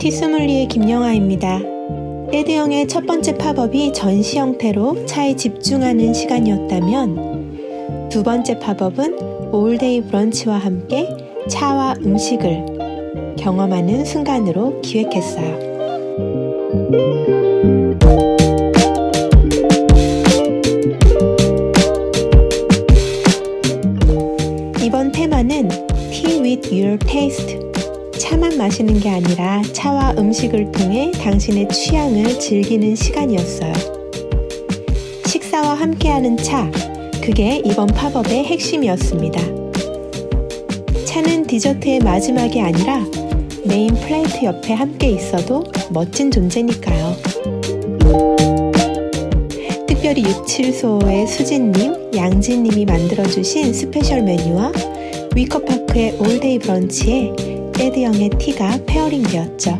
티스물리의 김영아입니다. 떼드형의 첫 번째 팝업이 전시 형태로 차에 집중하는 시간이었다면 두 번째 팝업은 올데이 브런치와 함께 차와 음식을 경험하는 순간으로 기획했어요. 이번 테마는 Tea with Your Taste. 차만 마시는 게 아니라 차와 음식을 통해 당신의 취향을 즐기는 시간이었어요. 식사와 함께하는 차, 그게 이번 팝업의 핵심이었습니다. 차는 디저트의 마지막이 아니라 메인 플레이트 옆에 함께 있어도 멋진 존재니까요. 특별히 6칠소의 수진님, 양진님이 만들어주신 스페셜 메뉴와 위커파크의 올데이 브런치에 떼드형의 티가 페어링 되었죠.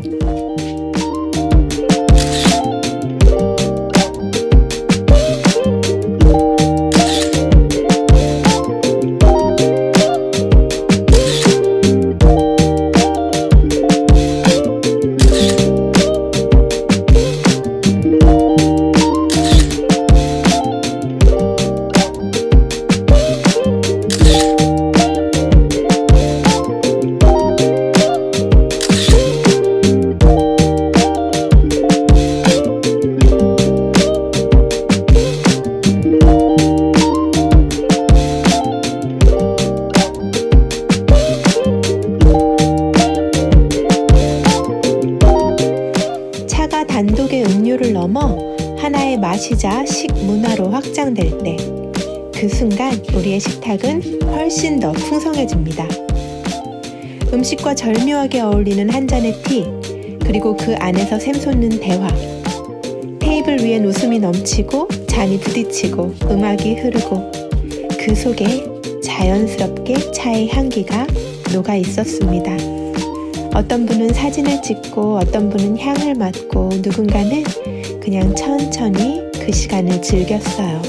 단독의 음료를 넘어 하나의 마시자 식문화로 확장될 때, 그 순간 우리의 식탁은 훨씬 더 풍성해집니다. 음식과 절묘하게 어울리는 한 잔의 티, 그리고 그 안에서 샘솟는 대화. 테이블 위엔 웃음이 넘치고 잔이 부딪히고 음악이 흐르고 그 속에 자연스럽게 차의 향기가 녹아 있었습니다. 어떤 분은 사진을 찍고 어떤 분은 향을 맡고 누군가는 그냥 천천히 그 시간을 즐겼어요.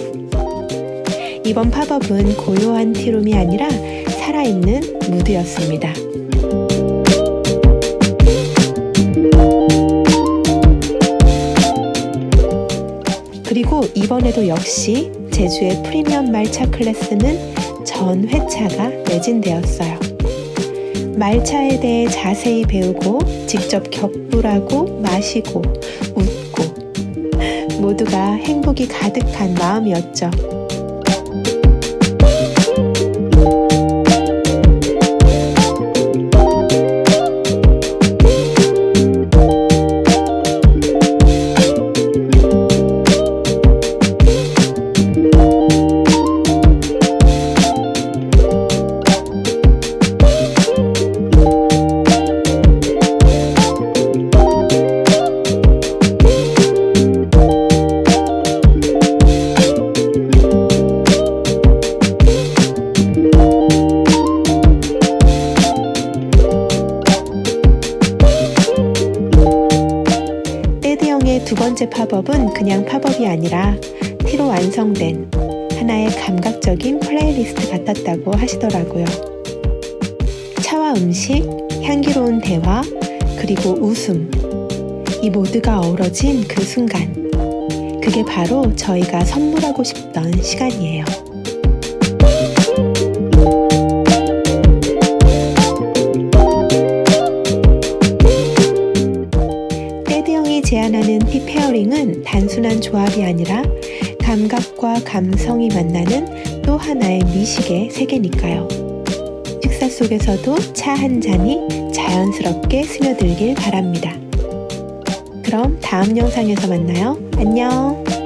이번 팝업은 고요한 티룸이 아니라 살아있는 무드였습니다. 그리고 이번에도 역시 제주의 프리미엄 말차 클래스는 전 회차가 매진되었어요. 말차에 대해 자세히 배우고 직접 격불하고 마시고 웃고 모두가 행복이 가득한 마음이었죠. 두 번째 팝업은 그냥 팝업이 아니라 티로 완성된 하나의 감각적인 플레이리스트 같았다고 하시더라고요. 차와 음식, 향기로운 대화, 그리고 웃음. 이 모두가 어우러진 그 순간. 그게 바로 저희가 선물하고 싶던 시간이에요. 감각과 감성이 만나는 또 하나의 미식의 세계니까요. 식사 속에서도 차 한 잔이 자연스럽게 스며들길 바랍니다. 그럼 다음 영상에서 만나요. 안녕!